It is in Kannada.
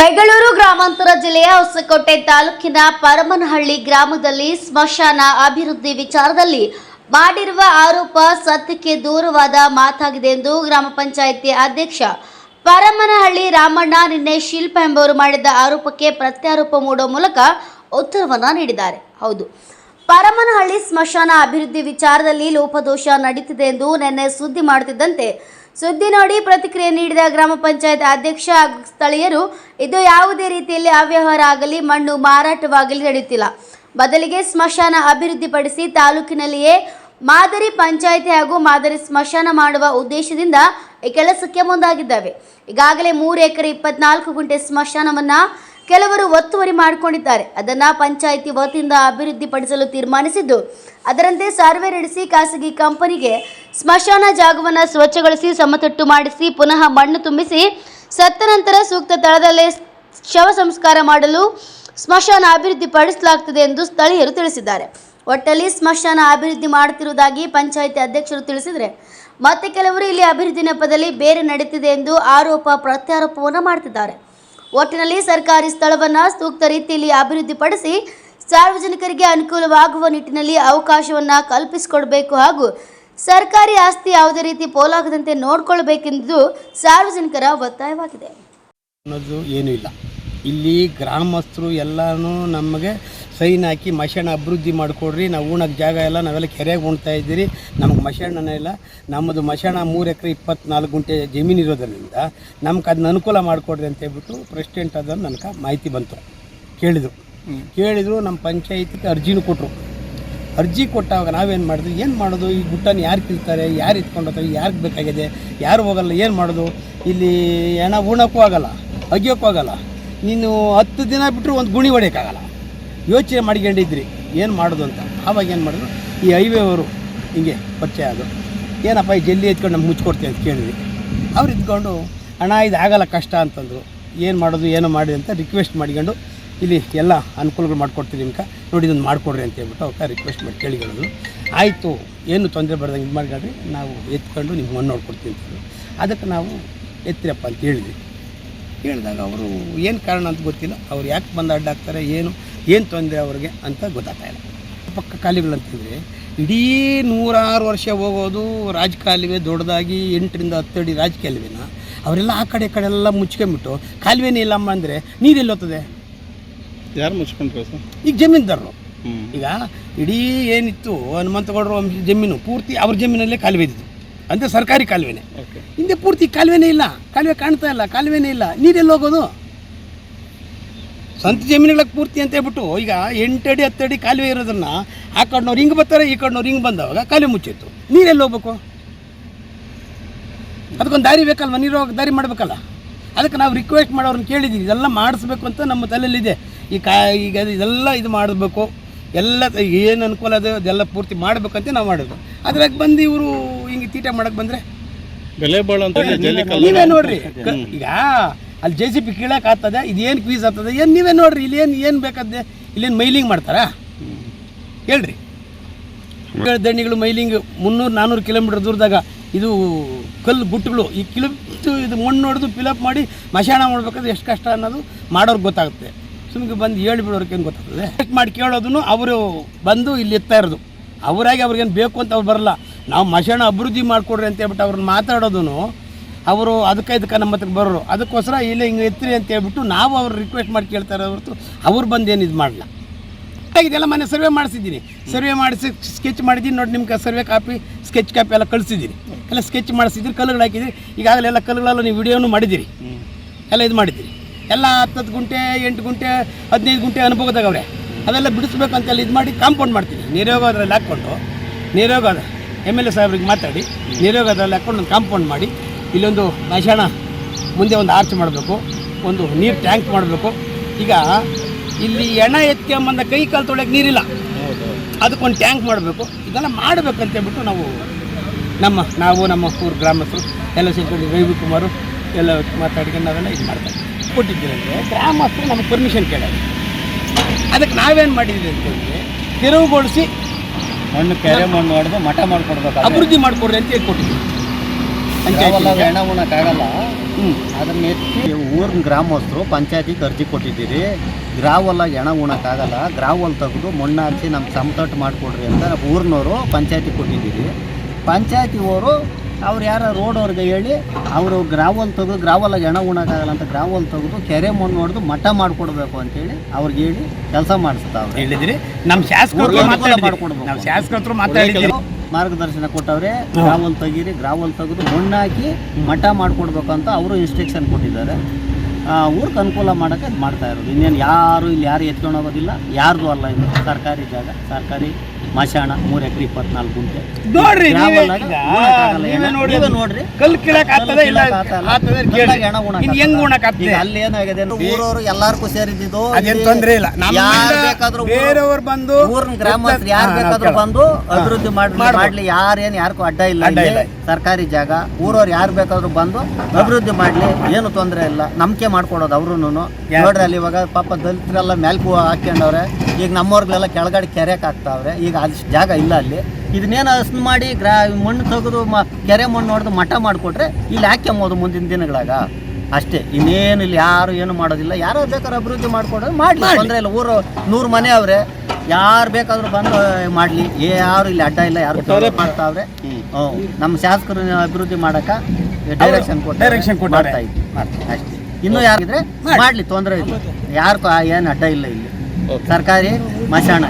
ಬೆಂಗಳೂರು ಗ್ರಾಮಾಂತರ ಜಿಲ್ಲೆಯ ಹೊಸಕೋಟೆ ತಾಲೂಕಿನ ಪರಮನಹಳ್ಳಿ ಗ್ರಾಮದಲ್ಲಿ ಸ್ಮಶಾನ ಅಭಿವೃದ್ಧಿ ವಿಚಾರದಲ್ಲಿ ಮಾಡಿರುವ ಆರೋಪ ಸತ್ಯಕ್ಕೆ ದೂರವಾದ ಮಾತಾಗಿದೆ ಎಂದು ಗ್ರಾಮ ಪಂಚಾಯಿತಿ ಅಧ್ಯಕ್ಷ ಪರಮನಹಳ್ಳಿ ರಾಮಣ್ಣ ನಿನ್ನೆ ಶಿಲ್ಪ ಎಂಬುವರು ಮಾಡಿದ ಆರೋಪಕ್ಕೆ ಪ್ರತ್ಯಾರೋಪ ಮೂಡುವ ಮೂಲಕ ಉತ್ತರವನ್ನು ನೀಡಿದ್ದಾರೆ. ಹೌದು. ಪರಮನಹಳ್ಳಿ ಸ್ಮಶಾನ ಅಭಿವೃದ್ಧಿ ವಿಚಾರದಲ್ಲಿ ಲೋಪದೋಷ ನಡೀತಿದೆ ಎಂದು ನಿನ್ನೆ ಸುದ್ದಿ ಮಾಡುತ್ತಿದ್ದಂತೆ ಸುದ್ದಿ ನೋಡಿ ಪ್ರತಿಕ್ರಿಯೆ ನೀಡಿದ ಗ್ರಾಮ ಪಂಚಾಯತ್ ಅಧ್ಯಕ್ಷ ಸ್ಥಳೀಯರು, ಇದು ಯಾವುದೇ ರೀತಿಯಲ್ಲಿ ಅವ್ಯವಹಾರ ಆಗಲಿ, ಮಣ್ಣು ಮಾರಾಟವಾಗಲಿ ನಡೆಯುತ್ತಿಲ್ಲ. ಬದಲಿಗೆ ಸ್ಮಶಾನ ಅಭಿವೃದ್ಧಿಪಡಿಸಿ ತಾಲೂಕಿನಲ್ಲಿಯೇ ಮಾದರಿ ಪಂಚಾಯಿತಿ ಹಾಗೂ ಮಾದರಿ ಸ್ಮಶಾನ ಮಾಡುವ ಉದ್ದೇಶದಿಂದ ಈ ಕೆಲಸಕ್ಕೆ ಮುಂದಾಗಿದ್ದಾವೆ. ಈಗಾಗಲೇ ಮೂರು ಎಕರೆ ಇಪ್ಪತ್ನಾಲ್ಕು ಗುಂಟೆ ಸ್ಮಶಾನವನ್ನ ಕೆಲವರು ಒತ್ತುವರಿ ಮಾಡಿಕೊಂಡಿದ್ದಾರೆ. ಅದನ್ನ ಪಂಚಾಯಿತಿ ವತಿಯಿಂದ ಅಭಿವೃದ್ಧಿಪಡಿಸಲು ತೀರ್ಮಾನಿಸಿದ್ದು, ಅದರಂತೆ ಸರ್ವೆ ನಡೆಸಿ ಖಾಸಗಿ ಕಂಪನಿಗೆ ಸ್ಮಶಾನ ಜಾಗವನ್ನು ಸ್ವಚ್ಛಗೊಳಿಸಿ, ಸಮತಟ್ಟು ಮಾಡಿಸಿ, ಪುನಃ ಮಣ್ಣು ತುಂಬಿಸಿ, ಸತ್ತ ನಂತರ ಸೂಕ್ತ ಸ್ಥಳದಲ್ಲೇ ಶವ ಸಂಸ್ಕಾರ ಮಾಡಲು ಸ್ಮಶಾನ ಅಭಿವೃದ್ಧಿಪಡಿಸಲಾಗುತ್ತದೆ ಎಂದು ಸ್ಥಳೀಯರು ತಿಳಿಸಿದ್ದಾರೆ. ಒಟ್ಟಲ್ಲಿ ಸ್ಮಶಾನ ಅಭಿವೃದ್ಧಿ ಮಾಡುತ್ತಿರುವುದಾಗಿ ಪಂಚಾಯಿತಿ ಅಧ್ಯಕ್ಷರು ತಿಳಿಸಿದರೆ, ಮತ್ತೆ ಕೆಲವರು ಇಲ್ಲಿ ಅಭಿವೃದ್ಧಿ ನೆಪದಲ್ಲಿ ಬೇರೆ ನಡೆಯುತ್ತಿದೆ ಎಂದು ಆರೋಪ ಪ್ರತ್ಯಾರೋಪವನ್ನು ಮಾಡ್ತಿದ್ದಾರೆ. ಒಟ್ಟಿನಲ್ಲಿ ಸರ್ಕಾರಿ ಸ್ಥಳವನ್ನು ಸೂಕ್ತ ರೀತಿಯಲ್ಲಿ ಅಭಿವೃದ್ಧಿಪಡಿಸಿ ಸಾರ್ವಜನಿಕರಿಗೆ ಅನುಕೂಲವಾಗುವ ನಿಟ್ಟಿನಲ್ಲಿ ಅವಕಾಶವನ್ನು ಕಲ್ಪಿಸಿಕೊಡಬೇಕು ಹಾಗೂ ಸರ್ಕಾರಿ ಆಸ್ತಿ ಯಾವುದೇ ರೀತಿ ಪೋಲಾಗದಂತೆ ನೋಡಿಕೊಳ್ಳಬೇಕೆಂದು ಸಾರ್ವಜನಿಕರ ಒತ್ತಾಯವಾಗಿದೆ. ಅನ್ನೋದು ಏನೂ ಇಲ್ಲ. ಇಲ್ಲಿ ಗ್ರಾಮಸ್ಥರು ಎಲ್ಲನೂ ನಮಗೆ ಸೈನ್ ಹಾಕಿ ಮಶಾಣ ಅಭಿವೃದ್ಧಿ ಮಾಡಿಕೊಡ್ರಿ ನಾವು ಉಣಕ್ಕೆ ಜಾಗ ಎಲ್ಲ ನಾವೆಲ್ಲ ಕೆರೆಗೆ ಉಣ್ತಾ ಇದ್ದೀರಿ. ನಮಗೆ ಮಶಾಣನೇ ಇಲ್ಲ. ನಮ್ಮದು ಮಶಾಣ ಮೂರು ಎಕರೆ ಇಪ್ಪತ್ನಾಲ್ಕು ಗುಂಟೆ ಜಮೀನು ಇರೋದರಿಂದ ನಮ್ಗೆ ಅದನ್ನ ಅನುಕೂಲ ಮಾಡಿಕೊಡ್ರಿ ಅಂತ ಹೇಳ್ಬಿಟ್ಟು ಪ್ರೆಸಿಡೆಂಟ್ ಅದನ್ನು ನನಗೆ ಮಾಹಿತಿ ಬಂತು. ಕೇಳಿದರು. ಕೇಳಿದರು ನಮ್ಮ ಪಂಚಾಯತಿಗೆ ಅರ್ಜಿನೂ ಕೊಟ್ಟರು ಅರ್ಜಿ ಕೊಟ್ಟಾಗ ನಾವೇನು ಮಾಡಿದ್ವಿ? ಏನು ಮಾಡೋದು? ಈ ಗುಟ್ಟನ ಯಾರು ಕೀಳ್ತಾರೆ? ಯಾರು ಇಟ್ಕೊಂಡು ಹೋಗ್ತಾರೆ? ಯಾರಿಗೆ ಬೇಕಾಗಿದೆ? ಯಾರು ಹೋಗಲ್ಲ? ಏನು ಮಾಡೋದು? ಇಲ್ಲಿ ಹೆಣ ಉಣಕ್ಕೂ ಆಗಲ್ಲ ಅಗಿಯೋಕ್ಕೂ ಆಗಲ್ಲ. ನೀನು ಹತ್ತು ದಿನ ಬಿಟ್ಟರು ಒಂದು ಗುಣಿ ಹೊಡೆಯೋಕ್ಕಾಗಲ್ಲ. ಯೋಚನೆ ಮಾಡ್ಕೊಂಡಿದ್ರಿ, ಏನು ಮಾಡೋದು ಅಂತ. ಆವಾಗ ಏನು ಮಾಡಿದ್ರು, ಈ ಹೈವೇ ಅವರು ಹಿಂಗೆ ಪರಿಚಯ ಅದು ಏನಪ್ಪ, ಈ ಜಲ್ಲಿ ಎತ್ಕೊಂಡು ನಮ್ಗೆ ಮುಚ್ಕೊಡ್ತೀವಿ ಅಂತ ಕೇಳಿದ್ವಿ. ಅವ್ರು ಇದ್ಕೊಂಡು ಹಣ ಇದು ಆಗಲ್ಲ ಕಷ್ಟ ಅಂತಂದರು. ಏನು ಮಾಡೋದು, ಏನೋ ಮಾಡಿ ಅಂತ ರಿಕ್ವೆಸ್ಟ್ ಮಾಡ್ಕೊಂಡು, ಇಲ್ಲಿ ಎಲ್ಲ ಅನುಕೂಲಗಳು ಮಾಡ್ಕೊಡ್ತೀವಿ ನಿಮ್ಗೆ. ನೋಡಿ ಇದನ್ನು ಮಾಡಿಕೊಡ್ರಿ ಅಂತ ಹೇಳ್ಬಿಟ್ಟು ಅವಕ್ಕೆ ರಿಕ್ವೆಸ್ಟ್ ಮಾಡಿ ಕೇಳಿಕೊಳ್ಳೋದು ಆಯಿತು, ಏನು ತೊಂದರೆ ಬರ್ದಂಗೆ ಇದು ಮಾಡ್ಕೊಂಡ್ರಿ ನಾವು ಎತ್ಕೊಂಡು ನಿಮ್ಗೆ ಮಣ್ಣು ನೋಡ್ಕೊಡ್ತೀವಿ ಅಂತಂದರು. ಅದಕ್ಕೆ ನಾವು ಎತ್ತಿರಪ್ಪ ಅಂತ ಹೇಳಿದ್ವಿ. ಹೇಳಿದಾಗ ಅವರು, ಏನು ಕಾರಣ ಅಂತ ಗೊತ್ತಿಲ್ಲ. ಅವ್ರು ಯಾಕೆ ಬಂದು ಅಡ್ಡಾಗ್ತಾರೆ, ಏನು? ಏನು ತೊಂದರೆ ಅವ್ರಿಗೆ ಅಂತ ಗೊತ್ತಾಗ್ತಾ ಇಲ್ಲ. ಪಕ್ಕ ಕಾಲುವೆಗಳಂತಿದ್ರೆ ಇಡೀ ನೂರಾರು ವರ್ಷ ಹೋಗೋದು ರಾಜಕಾಲುವೆ ದೊಡ್ಡದಾಗಿ ಎಂಟರಿಂದ ಹತ್ತು ಅಡಿ ರಾಜಕಾಲುವೆನ ಅವರೆಲ್ಲ ಆ ಕಡೆ ಈ ಕಡೆ ಎಲ್ಲ ಮುಚ್ಕೊಂಬಿಟ್ಟು ಕಾಲುವೆನೇ ಇಲ್ಲಮ್ಮ ಅಂದರೆ ನೀರೆಲ್ಲೋತದೆ ಯಾರು ಮುಚ್ಕೊಂಡ್ರು ಸರ್? ಈಗ ಜಮೀನ್ದಾರರು. ಈಗ ಇಡೀ ಏನಿತ್ತು ಹನುಮಂತಗೌಡರು ಜಮೀನು ಪೂರ್ತಿ ಅವ್ರ ಜಮೀನಲ್ಲೇ ಕಾಲುವೆ ಇದ್ದಿದ್ದು. ಅಂದರೆ ಸರ್ಕಾರಿ ಕಾಲುವೆನೇ. ಹಿಂದೆ ಪೂರ್ತಿ ಕಾಲುವೆನೇ ಇಲ್ಲ. ಕಾಲುವೆ ಕಾಣ್ತಾ ಇಲ್ಲ ಕಾಲುವೆನೇ ಇಲ್ಲ. ನೀರೆಲ್ಲಿ ಹೋಗೋದು? ಸ್ವಂತ ಜಮೀನುಗಳ ಪೂರ್ತಿ ಅಂತ ಹೇಳ್ಬಿಟ್ಟು ಈಗ ಎಂಟಡಿ ಹತ್ತಡಿ ಕಾಲುವೆ ಇರೋದನ್ನ ಆ ಕಡೆನವ್ರು ಹಿಂಗೆ ಬರ್ತಾರೆ ಈ ಕಡೆನವ್ರು ಹಿಂಗೆ ಬಂದವಾಗ ಕಾಲುವೆ ಮುಚ್ಚಿತ್ತು. ನೀರೆಲ್ಲಿ ಹೋಗ್ಬೇಕು? ಅದಕ್ಕೊಂದು ದಾರಿ ಬೇಕಲ್ವ? ನೀರು ದಾರಿ ಮಾಡಬೇಕಲ್ಲ? ಅದಕ್ಕೆ ನಾವು ರಿಕ್ವೆಸ್ಟ್ ಮಾಡೋರನ್ನ ಕೇಳಿದ್ದೀವಿ ಇದೆಲ್ಲ ಮಾಡಿಸ್ಬೇಕು ಅಂತ ನಮ್ಮ ತಲೆಯಲ್ಲಿದೆ. ಈ ಕಾ ಈಗ ಇದೆಲ್ಲ ಇದು ಮಾಡಬೇಕು. ಎಲ್ಲ ಏನು ಅನುಕೂಲ ಅದು ಅದೆಲ್ಲ ಪೂರ್ತಿ ಮಾಡಬೇಕಂತ ನಾವು ಮಾಡೋದು ಅದ್ರಾಗ ಬಂದು ಇವರು ಹಿಂಗೆ ತೀಟ ಮಾಡಕ್ಕೆ ಬಂದರೆ? ಬೆಲೆ ಬಾಳು ಅಂತ ನೀವೇ ನೋಡ್ರಿ ಈಗ ಅಲ್ಲಿ ಜೆ ಸಿ ಪಿ ಕೀಳಕ್ಕೆ ಆಗ್ತದೆ, ಇದೇನು ಕ್ವೀಸ್ ಆಗ್ತದೆ, ಏನು ನೀವೇ ನೋಡ್ರಿ, ಇಲ್ಲಿ ಏನು ಬೇಕಾದ್ರೆ ಇಲ್ಲೇನು ಮೈಲಿಂಗ್ ಮಾಡ್ತಾರಾ? ಹೇಳ್ರಿ. ದಣಿಗಳು ಮೈಲಿಂಗ್ ಮುನ್ನೂರು ನಾನ್ನೂರು ಕಿಲೋಮೀಟರ್ ದೂರದಾಗ ಇದು ಕಲ್ಲು ಗುಟ್ಟುಗಳು, ಈ ಕಿಳು ಇದು ಮಣ್ಣು ಹೊಡೆದು ಫಿಲಪ್ ಮಾಡಿ ಮಶಾಣ ಮಾಡ್ಬೇಕಾದ್ರೆ ಎಷ್ಟು ಕಷ್ಟ ಅನ್ನೋದು ಮಾಡೋರ್ಗೆ ಗೊತ್ತಾಗುತ್ತೆ. ಸುಮ್ಗೆ ಬಂದು ಹೇಳ್ಬಿಡೋರ್ಗೆ ಏನು ಗೊತ್ತಾಗ್ತದೆ? ಚೆಕ್ ಮಾಡಿ ಕೇಳೋದನ್ನು ಅವರು ಬಂದು ಇಲ್ಲಿ ಎತ್ತಾ ಇರೋದು. ಅವರಾಗಿ ಅವ್ರಿಗೇನು ಬೇಕು ಅಂತ ಅವ್ರು ಬರಲ್ಲ. ನಾವು ಮಶಾಣ ಅಭಿವೃದ್ಧಿ ಮಾಡಿಕೊಡ್ರಿ ಅಂತ ಹೇಳ್ಬಿಟ್ಟು ಅವ್ರನ್ನ ಮಾತಾಡೋದನ್ನು ಅವರು ಅದಕ್ಕೆ ಇದಕ್ಕೆ ನಮ್ಮ ಹತ್ರಕ್ಕೆ ಬರೋರು. ಅದಕ್ಕೋಸ್ಕರ ಇಲ್ಲೇ ಹಿಂಗೆ ಎತ್ತಿರಿ ಅಂತ ಹೇಳ್ಬಿಟ್ಟು ನಾವು ಅವ್ರು ರಿಕ್ವೆಸ್ಟ್ ಮಾಡಿ ಕೇಳ್ತಾರೆ ಹೊರತು ಅವ್ರು ಬಂದು ಏನು ಇದು ಮಾಡಲ್ಲ ಇದೆಲ್ಲ ಮನೆ ಸರ್ವೆ ಮಾಡಿಸಿದ್ದೀನಿ. ಸರ್ವೆ ಮಾಡಿಸಿ ಸ್ಕೆಚ್ ಮಾಡಿದ್ದೀನಿ. ನೋಡಿ ನಿಮ್ಗೆ ಸರ್ವೆ ಕಾಪಿ ಸ್ಕೆಚ್ ಕಾಪಿ ಎಲ್ಲ ಕಳಿಸಿದ್ದೀನಿ. ಎಲ್ಲ ಸ್ಕೆಚ್ ಮಾಡಿಸಿದ್ರಿ ಕಲ್ಲುಗಳು ಹಾಕಿದ್ರಿ. ಈಗಾಗಲೇ ಎಲ್ಲ ಕಲ್ಲುಗಳೆಲ್ಲ ನೀವು ವಿಡಿಯೋನು ಮಾಡಿದ್ದೀರಿ. ಎಲ್ಲ ಇದು ಮಾಡಿದ್ದೀರಿ. ಎಲ್ಲ ಹತ್ತತ್ತು ಗುಂಟೆ ಎಂಟು ಗುಂಟೆ ಹದಿನೈದು ಗುಂಟೆ ಅನುಭವದಾಗವ್ರೆ ಅದೆಲ್ಲ ಬಿಡಿಸ್ಬೇಕಂತೆಲ್ಲ ಇದು ಮಾಡಿ ಕಾಂಪೌಂಡ್ ಮಾಡ್ತೀನಿ. ನೀರೋಗದ್ರಲ್ಲಿ ಹಾಕ್ಕೊಂಡು ನೀರೋಗದ ಎಂ ಎಲ್ ಎ ಸಾಹೇಬ್ರಿಗೆ ಮಾತಾಡಿ ನೀರೋಗದ್ರಲ್ಲಿ ಹಾಕ್ಕೊಂಡು ಒಂದು ಕಾಂಪೌಂಡ್ ಮಾಡಿ ಇಲ್ಲೊಂದು ಮೈಶಾಣ ಮುಂದೆ ಒಂದು ಆರ್ಚ್ ಮಾಡಬೇಕು. ಒಂದು ನೀರು ಟ್ಯಾಂಕ್ ಮಾಡಬೇಕು. ಈಗ ಇಲ್ಲಿ ಎಣ ಎತ್ಕೊಂಬಂದ ಕೈ ಕಾಲು ತೊಳೆಯೋಕ್ಕೆ ನೀರಿಲ್ಲ. ಅದಕ್ಕೊಂದು ಟ್ಯಾಂಕ್ ಮಾಡಬೇಕು. ಇದೆಲ್ಲ ಮಾಡಬೇಕಂತೇಳ್ಬಿಟ್ಟು ನಾವು ನಮ್ಮ ನಾವು ನಮ್ಮ ಊರು ಗ್ರಾಮಸ್ಥರು ಎಲ್ಲ ಸೇರ್ಕೊಂಡು ರವಿಕುಮಾರು ಎಲ್ಲ ಮಾತಾಡ್ಕೊಂಡು ನಾವೆಲ್ಲ ಇದು ಮಾಡ್ತಾರೆ ಕೊಟ್ಟಿದ್ದೀವಿ ಅಂದರೆ ಗ್ರಾಮಸ್ಥರು ನಮಗೆ ಪರ್ಮಿಷನ್ ಕೇಳೋದು. ಅದಕ್ಕೆ ನಾವೇನು ಮಾಡಿದ್ವಿ ಅಂತಂದರೆ ತೆರವುಗೊಳಿಸಿ ಮಣ್ಣು ಕೆರೆ ಮಣ್ಣು ಹೊಡೆದು ಮಠ ಮಾಡಿಕೊಡ್ಬೇಕು ಅಭಿವೃದ್ಧಿ ಮಾಡಿಕೊಡ್ರಿ ಅಂತ ಹೇಳಿ ಕೊಟ್ಟಿದ್ದೀವಿ ಪಂಚಾಯತ್ ಹೆಣ ಉಣಕ್ಕಾಗಲ್ಲ ಹ್ಮ್. ಅದನ್ನ ಎತ್ತಿ ಊರಿನ ಗ್ರಾಮಸ್ಥರು ಪಂಚಾಯತಿಗೆ ಅರ್ಜಿ ಕೊಟ್ಟಿದ್ದೀರಿ. ಗ್ರಾವಲ್ಲಾಗ ಹೆಣ ಉಣಕ್ಕಾಗಲ್ಲ ಗ್ರಾವಲ್ ತೆಗೆದು ಮಣ್ಣು ಹಾಕಿ ನಮ್ಗೆ ಸಮತಟ್ಟು ಮಾಡಿಕೊಡ್ರಿ ಅಂತ ಊರಿನವರು ಪಂಚಾಯತಿ ಕೊಟ್ಟಿದ್ದೀರಿ. ಪಂಚಾಯತಿಯವರು ಅವ್ರು ಯಾರ ರೋಡ್ ಅವ್ರಿಗೆ ಹೇಳಿ ಅವರು ಗ್ರಾವಲ್ ತೆಗೆದು ಗ್ರಾವಲ್ಲಾಗ ಹೆಣ ಉಣಕ್ಕಾಗಲ್ಲ ಅಂತ ಗ್ರಾವಲ್ ತೆಗೆದು ಕೆರೆ ಮಣ್ಣು ಹೊಡೆದು ಮಠ ಮಾಡಿಕೊಡ್ಬೇಕು ಅಂತೇಳಿ ಅವ್ರಿಗೆ ಹೇಳಿ ಕೆಲಸ ಮಾಡಿಸ್ತಾವ್ರು ಹೇಳಿದ್ರಿ. ನಮ್ಮ ಶಾಸಕರು ಮಾಡ್ಕೊಡ್ಬೇಕು. ನಮ್ಮ ಶಾಸಕರು ಮಾತಾಡಿದ್ದೀರಿ ಮಾರ್ಗದರ್ಶನ ಕೊಟ್ಟವ್ರೆ ಗ್ರಾವಲ್ ತೆಗೀರಿ ಗ್ರಾವಲ್ ತೆಗೆದು ಮಣ್ಣು ಹಾಕಿ ಮಠ ಮಾಡ್ಕೊಡ್ಬೇಕಂತ ಅಂತ ಅವರು ಇನ್ಸ್ಟ್ರಕ್ಷನ್ ಕೊಟ್ಟಿದ್ದಾರೆ. ಊರಿಗೆ ಅನುಕೂಲ ಮಾಡೋಕ್ಕೆ ಇದ್ ಮಾಡ್ತಾ ಇರೋದು. ಇನ್ನೇನು ಯಾರು ಇಲ್ಲಿ ಯಾರು ಎತ್ಕೊಂಡು ಹೋಗೋದಿಲ್ಲ ಯಾರ್ದು ಅಲ್ಲ ಇದು ಸರ್ಕಾರಿ ಜಾಗ ಸರ್ಕಾರಿ ಮಶಾಣ ಮೂರ್ ಎಕರೆ ಇಪ್ಪತ್ನಾಲ್ಕು ಗುಂಟೆ. ನೋಡ್ರಿ ನೋಡ್ರಿ ಕಲ್ಲು ಕೀಳಕ್ ಆಗ್ತದೆ ಇಲ್ಲ ಹೆಂಗ್. ಉಣಕ್ ಆಗ್ತದೆ? ಅಲ್ಲಿ ಏನಾಗಿದೆ ಊರವರು ಎಲ್ಲಾರ್ಗೂ ಸೇರಿದ್ದು ಅದೇನ್ ತೊಂದ್ರೆ ಇಲ್ಲ. ಯಾರು ಬೇಕಾದ್ರೂ ಊರು- ಬೇರೆಯವ್ರು ಬಂದು ಊರಿನ ಗ್ರಾಮಸ್ಥರು ಯಾರು ಬೇಕಾದ್ರೂ ಬಂದು ಅಭಿವೃದ್ಧಿ ಮಾಡ್ಲಿ ಮಾಡ್ಬೋದು. ಮಾಡ್ಲಿ. ಯಾರೇನು ಯಾರಿಗೂ ಅಡ್ಡ ಇಲ್ಲ. ಸರ್ಕಾರಿ ಜಾಗ. ಊರವ್ರು ಯಾರು ಬೇಕಾದ್ರೂ ಬಂದು ಅಭಿವೃದ್ಧಿ ಮಾಡ್ಲಿ. ಏನು ತೊಂದರೆ ಇಲ್ಲ. ನಂಬಿಕೆ ಮಾಡ್ಕೊಡೋದು ಅವ್ರು? ನೋಡ್ರಿ ಅಲ್ಲಿ ಇವಾಗ ಪಾಪ ದಲಿತರೆಲ್ಲ ಮೇಲ್ಕು ಹಾಕೊಂಡವ್ರೆ ಈಗ ನಮ್ಮವ್ರಿಗೆಲ್ಲ ಕೆಳಗಡೆ ಕೆರೆಕ್ ಆಗ್ತಾವ್ರೆ. ಈಗ ಅಷ್ಟು ಜಾಗ ಇಲ್ಲ ಅಲ್ಲಿ. ಇದನ್ನೇನು ಹಸ್ನ್ ಮಾಡಿ ಗ್ರಾ ಮಣ್ಣು ತೆಗೆದು ಮ ಕೆರೆ ಮಣ್ಣು ಹೊಡೆದು ಮಠ ಮಾಡಿಕೊಟ್ರೆ ಇಲ್ಲಿ ಹಾಕ್ಯಂಬೋದು ಮುಂದಿನ ದಿನಗಳಾಗ. ಅಷ್ಟೇ ಇನ್ನೇನು ಇಲ್ಲಿ ಯಾರು ಏನು ಮಾಡೋದಿಲ್ಲ. ಯಾರು ಬೇಕಾದ್ರೆ ಅಭಿವೃದ್ಧಿ ಮಾಡ್ಕೊಡೋದು ಮಾಡಲಿ. ಅಂದರೆ ಇಲ್ಲ. ಊರು ನೂರು ಮನೆ ಅವ್ರೆ. ಯಾರು ಬೇಕಾದರೂ ಬಂದು ಮಾಡಲಿ. ಯಾರು ಇಲ್ಲಿ ಅಡ್ಡ ಇಲ್ಲ ಯಾರು ಮಾಡ್ತಾವ್ರೆ ಹ್ಞೂ ನಮ್ಮ ಶಾಸಕರು ಅಭಿವೃದ್ಧಿ ಮಾಡಕ ಡೈರೆಕ್ಷನ್ ಕೊಟ್ಟು ಡೈರೆಕ್ಷನ್ ಕೊಟ್ಟು ಮಾಡ್ತಾ ಇದ್ವಿ. ಅಷ್ಟೇ. ಇನ್ನೂ ಯಾರಿದ್ರೆ ಮಾಡಲಿ. ತೊಂದರೆ ಇಲ್ಲ. ಯಾರು ಏನು ಅಡ್ಡ ಇಲ್ಲ ಇಲ್ಲಿ. ಸರ್ಕಾರಿ ಮಶಾಣ.